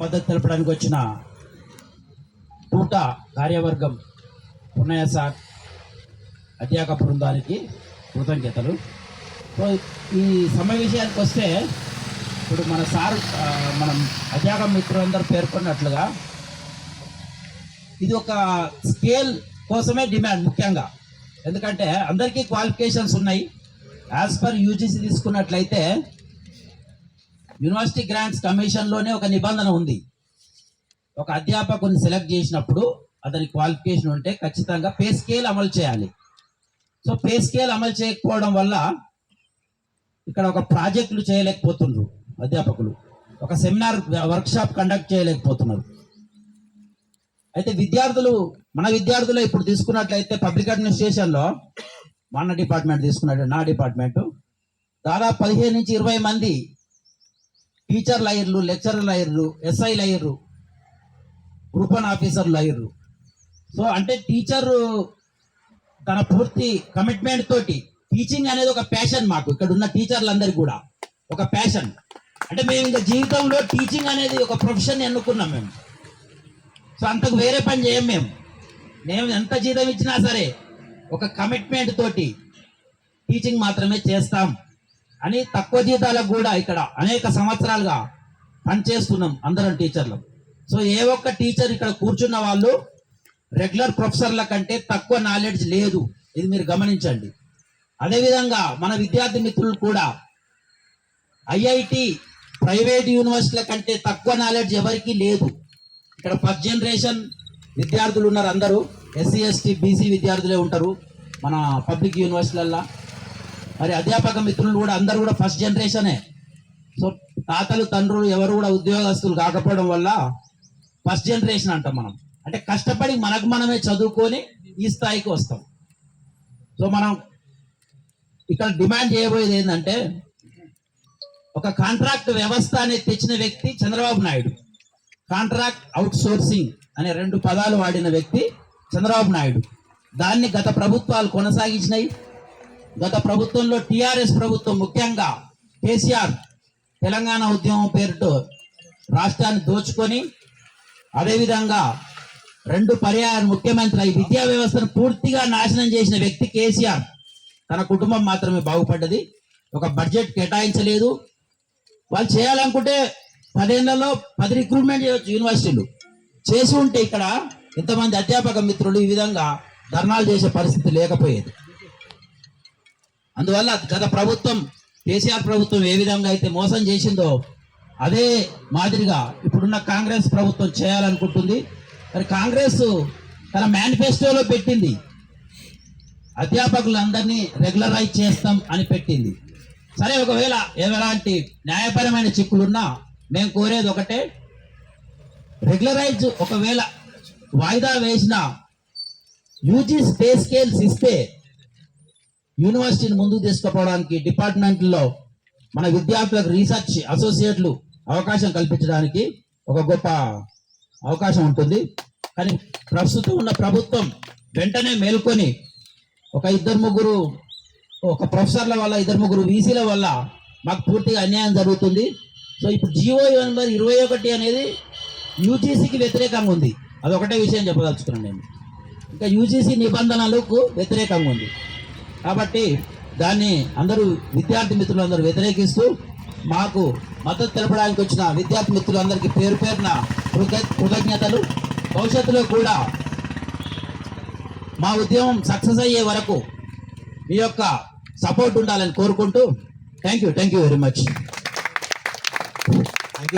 మద్దతు తెలపడానికి వచ్చిన టూటా కార్యవర్గం పున్నయ్య సార్ అధ్యాపక బృందానికి కృతజ్ఞతలు. సో ఈ సమావేశానికి వస్తే ఇప్పుడు మన సార్ మనం అధ్యాపక మిత్రులందరూ పేర్కొన్నట్లుగా ఇది ఒక స్కేల్ కోసమే డిమాండ్ ముఖ్యంగా. ఎందుకంటే అందరికీ క్వాలిఫికేషన్స్ ఉన్నాయి. యాజ్ పర్ యూజీసీ తీసుకున్నట్లయితే యూనివర్సిటీ గ్రాంట్స్ కమిషన్లోనే ఒక నిబంధన ఉంది. ఒక అధ్యాపకుని సెలెక్ట్ చేసినప్పుడు అతని క్వాలిఫికేషన్ ఉంటే ఖచ్చితంగా పే స్కేల్ అమలు చేయాలి. సో పే స్కేల్ అమలు చేయకపోవడం వల్ల ఇక్కడ ఒక ప్రాజెక్టులు చేయలేకపోతున్నారు అధ్యాపకులు. ఒక సెమినార్ వర్క్షాప్ కండక్ట్ చేయలేకపోతున్నారు. అయితే విద్యార్థులు మన విద్యార్థులు ఇప్పుడు తీసుకున్నట్లయితే పబ్లిక్ అడ్మినిస్ట్రేషన్లో మన డిపార్ట్మెంట్ తీసుకున్నట్టు నా డిపార్ట్మెంట్ దాదాపు పదిహేను నుంచి ఇరవై మంది టీచర్లు అయ్యారు లెక్చరర్లు అయ్యారు ఎస్ఐలు అయ్యర్రు గ్రూపన్ ఆఫీసర్లు అయ్యర్రు సో అంటే టీచర్ తన పూర్తి కమిట్మెంట్ తోటి టీచింగ్ అనేది ఒక ప్యాషన్ మాకు. ఇక్కడ ఉన్న టీచర్లందరికీ కూడా ఒక ప్యాషన్ అంటే మేము ఇంకా జీవితంలో టీచింగ్ అనేది ఒక ప్రొఫెషన్ ఎన్నుకున్నాం మేము. సో అంతకు వేరే పని చేయం మేము. మేము ఎంత జీతం ఇచ్చినా సరే ఒక కమిట్మెంట్ తోటి టీచింగ్ మాత్రమే చేస్తాం. అని తక్కువ జీతాలకు కూడా ఇక్కడ అనేక సంవత్సరాలుగా పనిచేస్తున్నాం అందరం టీచర్లు. సో ఏ ఒక్క టీచర్ ఇక్కడ కూర్చున్న వాళ్ళు రెగ్యులర్ ప్రొఫెసర్ల కంటే తక్కువ నాలెడ్జ్ లేదు. ఇది మీరు గమనించండి. అదేవిధంగా మన విద్యార్థి మిత్రులు కూడా ఐఐటి ప్రైవేట్ యూనివర్సిటీల కంటే తక్కువ నాలెడ్జ్ ఎవరికీ లేదు. ఇక్కడ ఫస్ట్ జనరేషన్ విద్యార్థులు ఉన్నారు అందరూ. ఎస్సీ ఎస్టీ బీసీ విద్యార్థులే ఉంటారు మన పబ్లిక్ యూనివర్సిటీలల్లో. మరి అధ్యాపక మిత్రులు కూడా అందరూ కూడా ఫస్ట్ జనరేషనే సో తాతలు తండ్రులు ఎవరు కూడా ఉద్యోగస్తులు కాకపోవడం వల్ల ఫస్ట్ జనరేషన్ అంటాం మనం. అంటే కష్టపడి మనకు మనమే చదువుకొని ఈ స్థాయికి వస్తాం. సో మనం ఇక్కడ డిమాండ్ చేయబోయేది ఏంటంటే ఒక కాంట్రాక్ట్ వ్యవస్థ అనేది తెచ్చిన వ్యక్తి Chandrababu Naidu. Contract outsourcing అనే రెండు పదాలు వాడిన వ్యక్తి చంద్రబాబు నాయుడు. దాన్ని గత ప్రభుత్వాలు కొనసాగించినాయి. గత ప్రభుత్వంలో టిఆర్ఎస్ ప్రభుత్వం ముఖ్యంగా కేసీఆర్ తెలంగాణ ఉద్యమం పేరుతో రాష్ట్రాన్ని దోచుకొని అదేవిధంగా రెండు పర్యాయ ముఖ్యమంత్రి ఈ విద్యా వ్యవస్థను పూర్తిగా నాశనం చేసిన వ్యక్తి కేసీఆర్. తన కుటుంబం మాత్రమే బాగుపడ్డది. ఒక బడ్జెట్ కేటాయించలేదు. వాళ్ళు చేయాలనుకుంటే పదేళ్ళలో పది రిక్రూట్మెంట్ చేయవచ్చు యూనివర్సిటీలు. చేసి ఉంటే ఇక్కడ ఇంతమంది అధ్యాపక మిత్రులు ఈ విధంగా ధర్నాలు చేసే పరిస్థితి లేకపోయేది. అందువల్ల గత ప్రభుత్వం కేసీఆర్ ప్రభుత్వం ఏ విధంగా అయితే మోసం చేసిందో అదే మాదిరిగా ఇప్పుడున్న కాంగ్రెస్ ప్రభుత్వం చేయాలనుకుంటుంది. మరి కాంగ్రెస్ తన మేనిఫెస్టోలో పెట్టింది. అధ్యాపకులందరినీ రెగ్యులరైజ్ చేస్తాం అని పెట్టింది. సరే ఒకవేళ ఎలాంటి న్యాయపరమైన చిక్కులున్నా మేము కోరేది ఒకటే రెగ్యులరైజ్ ఒకవేళ వాయిదా వేసిన యూజీ స్పే స్కేల్స్ ఇస్తే యూనివర్సిటీని ముందుకు తీసుకుపోవడానికి డిపార్ట్మెంట్లో మన విద్యార్థులకు రీసెర్చ్ అసోసియేట్లు అవకాశం కల్పించడానికి ఒక గొప్ప అవకాశం ఉంటుంది. కానీ ప్రస్తుతం ఉన్న ప్రభుత్వం వెంటనే మేల్కొని ఒక ఇద్దరు ముగ్గురు ఒక ప్రొఫెసర్ల వల్ల ఇద్దరు ముగ్గురు వీసీల వల్ల మాకు పూర్తిగా అన్యాయం జరుగుతుంది. సో ఇప్పుడు జియో నెంబర్ ఇరవై ఒకటి అనేది యూజీసీకి వ్యతిరేకంగా ఉంది. అదొకటే విషయం చెప్పదలుచుకున్నాను నేను. ఇంకా యూజీసీ నిబంధనలకు వ్యతిరేకంగా ఉంది. కాబట్టి దాన్ని అందరూ విద్యార్థి మిత్రులందరూ వ్యతిరేకిస్తూ మాకు మద్దతు తెలపడానికి వచ్చిన విద్యార్థి మిత్రులందరికీ పేరు పేరున కృత కృతజ్ఞతలు. భవిష్యత్తులో కూడా మా ఉద్యమం సక్సెస్ అయ్యే వరకు మీ యొక్క సపోర్ట్ ఉండాలని కోరుకుంటూ thank you thank you very much.